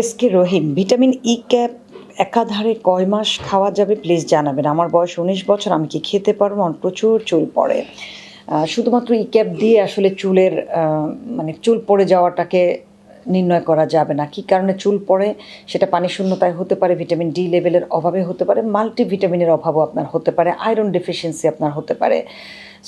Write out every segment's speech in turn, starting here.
S K Rahim, vitamin E cap একাধারে কয় মাস খাওয়া যাবে প্লিজ জানাবেন। আমার বয়স উনিশ বছর, আমি কি খেতে পারব? আমার প্রচুর চুল পড়ে। শুধুমাত্র ই ক্যাপ দিয়ে আসলে চুলের মানে চুল পড়ে যাওয়াটাকে নির্ণয় করা যাবে না। কী কারণে চুল পড়ে? সেটা পানি শূন্যতায় হতে পারে, ভিটামিন ডি লেভেলের অভাবে হতে পারে মাল্টি ভিটামিনের অভাবও আপনার হতে পারে, আয়রন ডেফিসিয়েন্সি আপনার হতে পারে।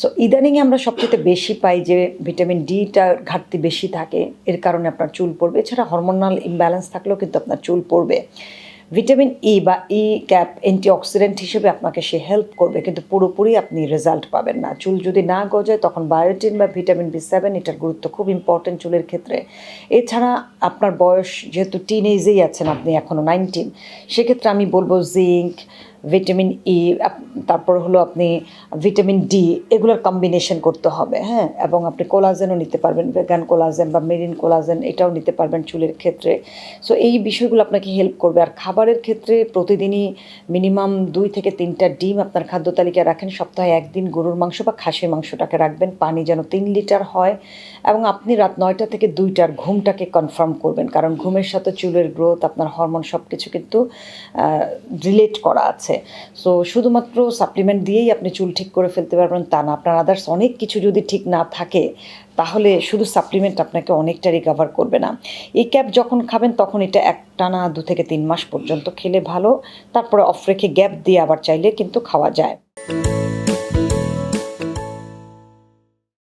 সো ইদানিংয়ে আমরা সবচেয়ে বেশি পাই যে ভিটামিন ডিটার ঘাটতি বেশি থাকে, এর কারণে আপনার চুল পড়বে। এছাড়া হরমোনাল ইমব্যালেন্স থাকলেও কিন্তু আপনার চুল পড়বে। ভিটামিন ই বা ই ক্যাপ অ্যান্টিঅক্সিডেন্ট হিসেবে আপনাকে সে হেল্প করবে, কিন্তু পুরোপুরি আপনি রেজাল্ট পাবেন না। চুল যদি না গজায়, তখন বায়োটিন বা ভিটামিন বি সেভেন এটার গুরুত্ব খুব ইম্পর্টেন্ট চুলের ক্ষেত্রে। এছাড়া আপনার বয়স, যেহেতু টিন টিনেজেই আছেন আপনি এখনও নাইনটিন সেক্ষেত্রে আমি বলব জিঙ্ক ভিটামিন ই তারপর হলো আপনি ভিটামিন ডি এগুলোর কম্বিনেশন করতে হবে হ্যাঁ? এবং আপনি কোলাজেনও নিতে পারবেন ভেগান কোলাজেন বা মেরিন কোলাজেন এটাও নিতে পারবেন চুলের ক্ষেত্রে। সো এই বিষয়গুলো আপনাকে হেল্প করবে। আর খাবারের ক্ষেত্রে প্রতিদিনই মিনিমাম দুই থেকে তিনটা ডিম আপনার খাদ্য তালিকায় রাখেন। সপ্তাহে একদিন গরুর মাংস বা খাসির মাংসটাকে রাখবেন। পানি যেন তিন লিটার হয়। এবং আপনি রাত নয়টা থেকে দুইটার ঘুমটাকে কনফার্ম করবেন। কারণ ঘুমের সাথে চুলের গ্রোথ আপনার হরমোন সব কিছু কিন্তু রিলেট করা আছে। সো শুধুমাত্র সাপ্লিমেন্ট দিয়েই আপনি চুল ঠিক করে ফেলতে পারবেন তা না। আপনার আদার্স অনেক কিছু যদি ঠিক না থাকে, তাহলে শুধু সাপ্লিমেন্ট আপনাকে অনেকটা রিকাভার করবে না। এই ক্যাপ যখন খাবেন, তখন এটা এক টানা দু থেকে তিন মাস পর্যন্ত খেলে ভালো। তারপরে অফ রেখে গ্যাপ দিয়ে আবার চাইলে কিন্তু খাওয়া যায়।